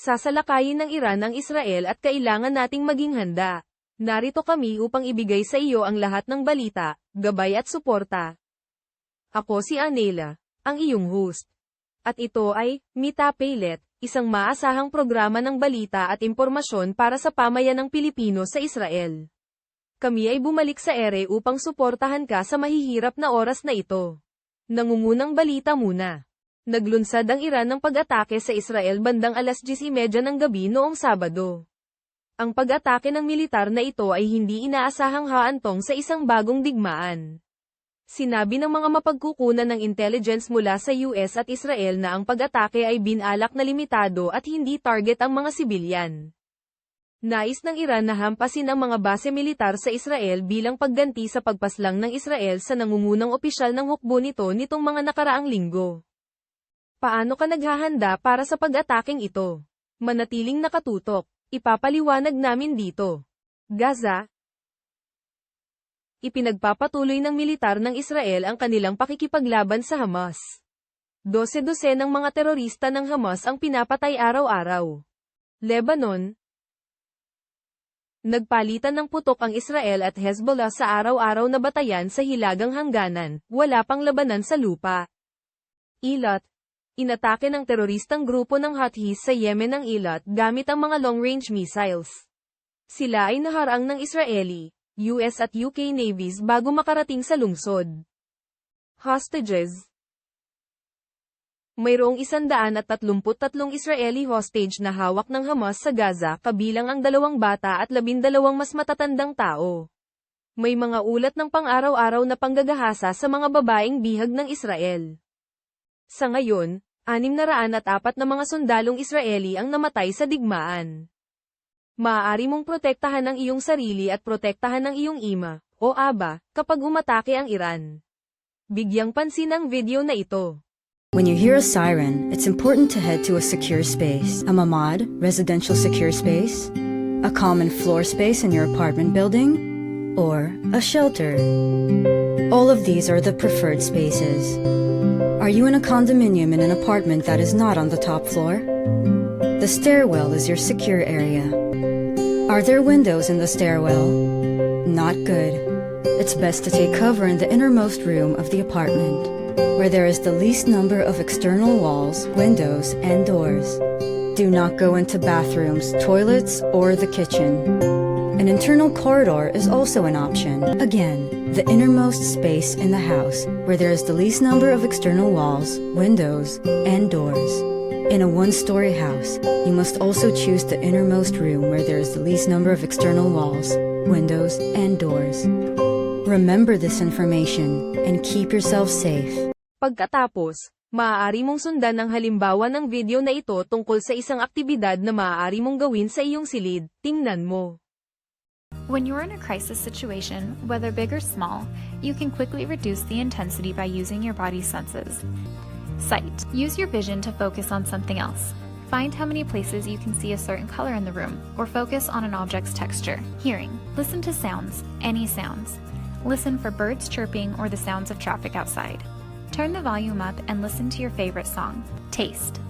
Sasalakayin ng Iran ang Israel at kailangan nating maging handa. Narito kami upang ibigay sa iyo ang lahat ng balita, gabay at suporta. Ako si Anela, ang iyong host. At ito ay, Mita Paylet, isang maasahang programa ng balita at impormasyon para sa pamayan ng Pilipino sa Israel. Kami ay bumalik sa ere upang suportahan ka sa mahihirap na oras na ito. Nangungunang balita muna. Naglunsad ang Iran ng pag-atake sa Israel bandang alas 10.30 ng gabi noong Sabado. Ang pag-atake ng militar na ito ay hindi inaasahang haantong sa isang bagong digmaan. Sinabi ng mga mapagkukunan ng intelligence mula sa US at Israel na ang pag-atake ay binalak na limitado at hindi target ang mga sibilyan. Nais ng Iran na hampasin ang mga base militar sa Israel bilang pagganti sa pagpaslang ng Israel sa nangungunang opisyal ng hukbo nito nitong mga nakaraang linggo. Paano ka naghahanda para sa pag-ataking ito? Manatiling nakatutok. Ipapaliwanag namin dito. Gaza, Ipinagpapatuloy ng militar ng Israel ang kanilang pakikipaglaban sa Hamas. Dose-dose ng mga terorista ng Hamas ang pinapatay araw-araw. Lebanon, Nagpalitan ng putok ang Israel at Hezbollah sa araw-araw na batayan sa hilagang hangganan, wala pang labanan sa lupa. Ilat, Inatake ng teroristang grupo ng Houthis sa Yemen ang Ilat gamit ang mga long-range missiles. Sila ay naharang ng Israeli, US at UK navies bago makarating sa lungsod. Hostages Mayroong isandaan at tatlumput-tatlong Israeli hostage na hawak ng Hamas sa Gaza kabilang ang dalawang bata at labindalawang mas matatandang tao. May mga ulat ng pang-araw-araw na panggagahasa sa mga babaeng bihag ng Israel. Sa ngayon, anim na raan at apat na mga sundalong Israeli ang namatay sa digmaan. Maaari mong protektahan ang iyong sarili at protektahan ang iyong ima, o aba, kapag umatake ang Iran. Bigyang pansin ang video na ito. When you hear a siren, it's important to head to a secure space. A mamad, residential secure space, a common floor space in your apartment building, or a shelter. All of these are the preferred spaces. Are you in a condominium in an apartment that is not on the top floor? The stairwell is your secure area. Are there windows in the stairwell? Not good. It's best to take cover in the innermost room of the apartment, where there is the least number of external walls, windows, and doors. Do not go into bathrooms, toilets, or the kitchen. An internal corridor is also an option. Again, the innermost space in the house, where there is the least number of external walls, windows, and doors. In a one-story house, you must also choose the innermost room where there is the least number of external walls, windows, and doors. Remember this information and keep yourself safe. Pagkatapos, maaari mong sundan ang halimbawa ng video na ito tungkol sa isang aktibidad na maaari mong gawin sa iyong silid. Tingnan mo. When you're in a crisis situation, whether big or small, you can quickly reduce the intensity by using your body's senses. Sight. Use your vision to focus on something else. Find how many places you can see a certain color in the room, or focus on an object's texture. Hearing. Listen to sounds, any sounds. Listen for birds chirping or the sounds of traffic outside. Turn the volume up and listen to your favorite song. Taste.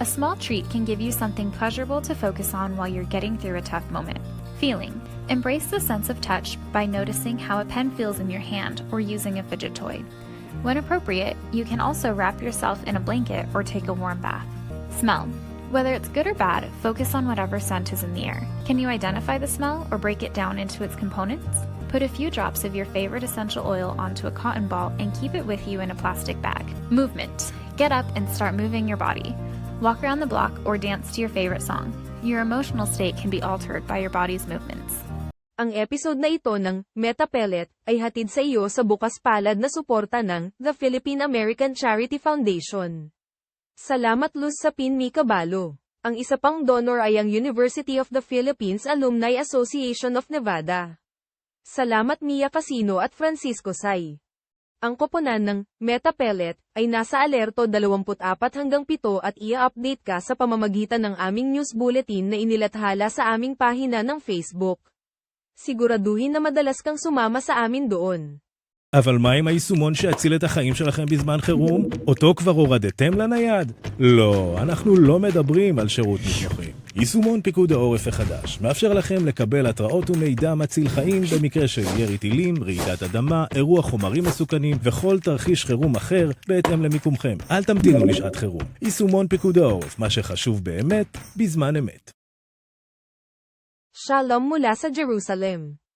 A small treat can give you something pleasurable to focus on while you're getting through a tough moment. Feeling. Embrace the sense of touch by noticing how a pen feels in your hand or using a fidget toy. When appropriate, you can also wrap yourself in a blanket or take a warm bath. Smell. Whether it's good or bad, focus on whatever scent is in the air. Can you identify the smell or break it down into its components? Put a few drops of your favorite essential oil onto a cotton ball and keep it with you in a plastic bag. Movement. Get up and start moving your body. Walk around the block or dance to your favorite song. Your emotional state can be altered by your body's movements. Ang episode na ito ng Meta Pellet ay hatid sa iyo sa bukas palad na suporta ng The Philippine American Charity Foundation. Salamat Luz sa Pinmi Cabalo. Ang isa pang donor ay ang University of the Philippines Alumni Association of Nevada. Salamat Mia Casino at Francisco Say. Ang koponan ng Meta Pellet ay nasa alerto 24 hanggang 7 at i-update ka sa pamamagitan ng aming news bulletin na inilathala sa aming pahina ng Facebook. Siguraduhin na madalas kang sumama sa amin doon. אבל מה עם היישומון שיציל את החיים שלכם בזמן חירום? אותו כבר הורדתם לנייד? לא, אנחנו לא מדברים על שירות משלוחים. יישומון פיקוד העורף החדש מאפשר לכם לקבל התראות ומידע מציל חיים במקרה של ירי טילים, רעידת אדמה, אירוע חומרים מסוכנים וכל תרחיש חירום אחר בהתאם למיקומכם. אל תמתינו לשעת חירום. יישומון פיקוד העורף, מה שחשוב באמת, בזמן אמת. Mula sa Jerusalem.